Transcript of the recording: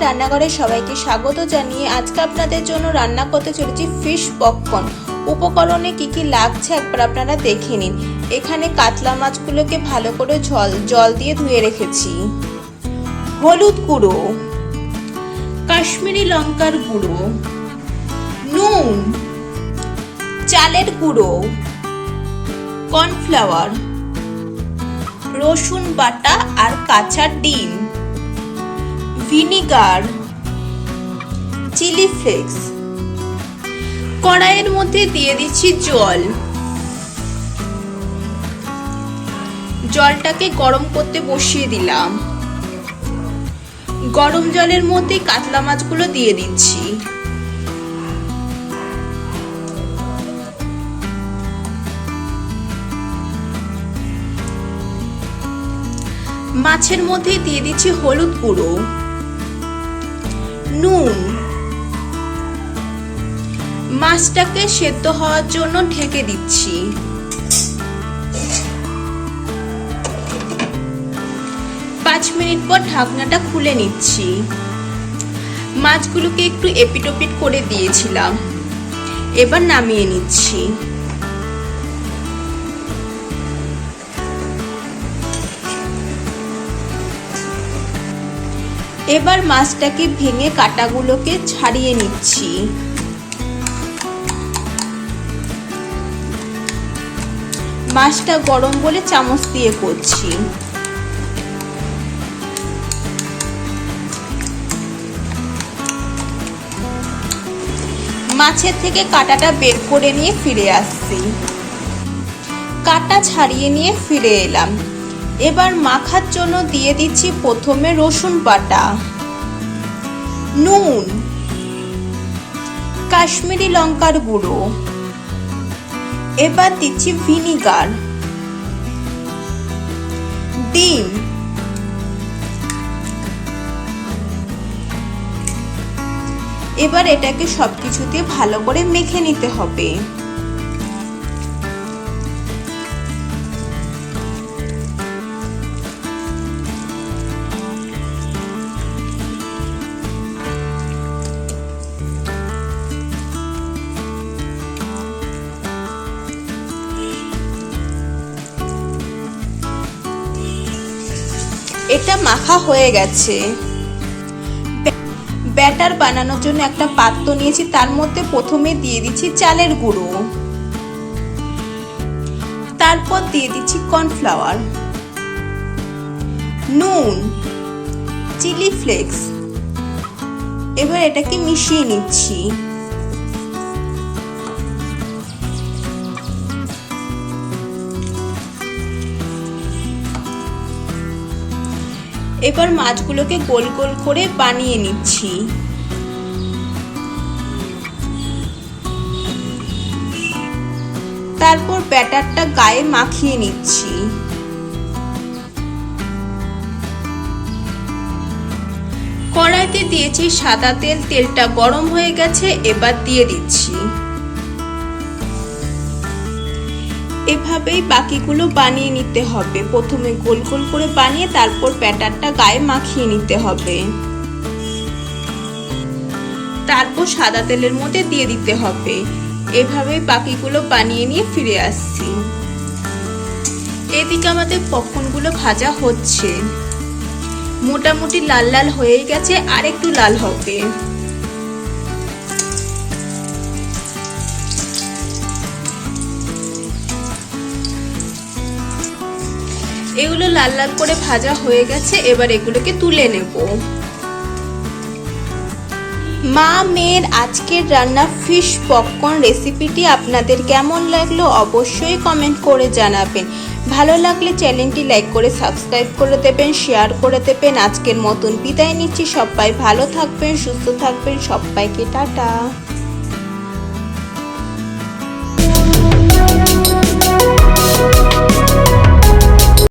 রান্নাঘরে সবাইকে স্বাগত জানিয়ে আজকে আপনাদের জন্য রান্না করতে চলেছি ফিশ পপকর্ন উপকরণে কি কি লাগছে একবার আপনারা দেখে নিন। এখানে কাতলা মাছগুলোকে ভালো করে জল জল দিয়ে ধুয়ে রেখেছি। হলুদ গুঁড়ো। কাশ্মীরি লঙ্কার গুঁড়ো। নুন। চালের গুঁড়ো। কর্নফ্লাওয়ার। রসুন বাটা আর কাঁচা ডিম। Vinegar, chilli flakes. কড়াইয়ের মধ্যে দিয়ে দিচ্ছি জল। জলটাকে গরম করতে বসিয়ে দিলাম। গরম জলের মধ্যে কাতলা মাছগুলো দিয়ে দিচ্ছি। মাছের মধ্যে দিয়ে দিচ্ছি হলুদ গুঁড়ো। নুন। মাছটাকে সেদ্ধ হওয়ার জন্য ঢেকে দিচ্ছি। পাঁচ মিনিট পর ঢাকনাটা খুলে নিচ্ছি। মাছগুলোকে একটু এপিটোপিট করে দিয়েছিলাম। এবার নামিয়ে নিচ্ছি। এবার মাছটাকে ভেঙে কাটাগুলোকে ছাড়িয়ে নিচ্ছি। মাছটা গরম বলে চামচ দিয়ে করছি। মাছের থেকে কাটাটা বের করে নিয়ে ফিরে আসছি। কাটা ছাড়িয়ে নিয়ে ফিরে এলাম। এবার মাখার জন্য দিয়ে দিচ্ছি প্রথমে রসুন বাটা। নুন, কাশ্মীরি লঙ্কার গুঁড়ো। এবার দিচ্ছি ভিনিগার। ডিম, এবার এটাকে সবকিছু দিয়ে ভালো করে মেখে নিতে হবে। এটা মাখা হয়ে গেছে। ব্যাটার বানানোর জন্য একটা পাত্র নিয়েছি, তার মধ্যে প্রথমে দিয়ে দিচ্ছি চালের গুঁড়ো। তারপর দিয়ে দিচ্ছি কর্নফ্লাওয়ার। নুন, চিলি ফ্লেক্স। এবার এটাকে মিশিয়ে নিচ্ছি। এবার মাছগুলোকে গোল গোল করে বানিয়ে নিচ্ছি। তারপর ব্যাটারটা গায়ে মাখিয়ে নিচ্ছি। কড়াইতে দিয়েছি সাদা তেল, তেলটা গরম হয়ে গেছে, এবার দিয়ে দিচ্ছি। এভাবেই বাকিগুলো বানিয়ে নিতে হবে। প্রথমে গোল গোল করে বানিয়ে তারপর ব্যাটারটা গায়ে মাখিয়ে নিতে হবে। তারপর সাদা তেলের মধ্যে দিয়ে দিতে হবে। এভাবেই বাকিগুলো বানিয়ে নিয়ে ফিরে আসছি। এদিকে আমাদের পপকর্নগুলো ভাজা হচ্ছে। মোটামুটি লাল লাল হয়ে গেছে আর একটু লাল হবে। এগুলো লাল লাল করে ভাজা হয়ে গেছে, এবার এগুলোকে তুলে নেব। মা মেয়ের আজকের রান্না ফিশ পপকর্ন রেসিপিটি আপনাদের কেমন লাগল অবশ্যই কমেন্ট করে জানাবেন। ভালো লাগলে চ্যানেলটি লাইক করে সাবস্ক্রাইব করে দেবেন, শেয়ার করে দেবেন। আজকের মতন বিদায় নিচ্ছি, সবাই ভালো থাকবেন, সুস্থ থাকবেন, সবাইকে টাটা।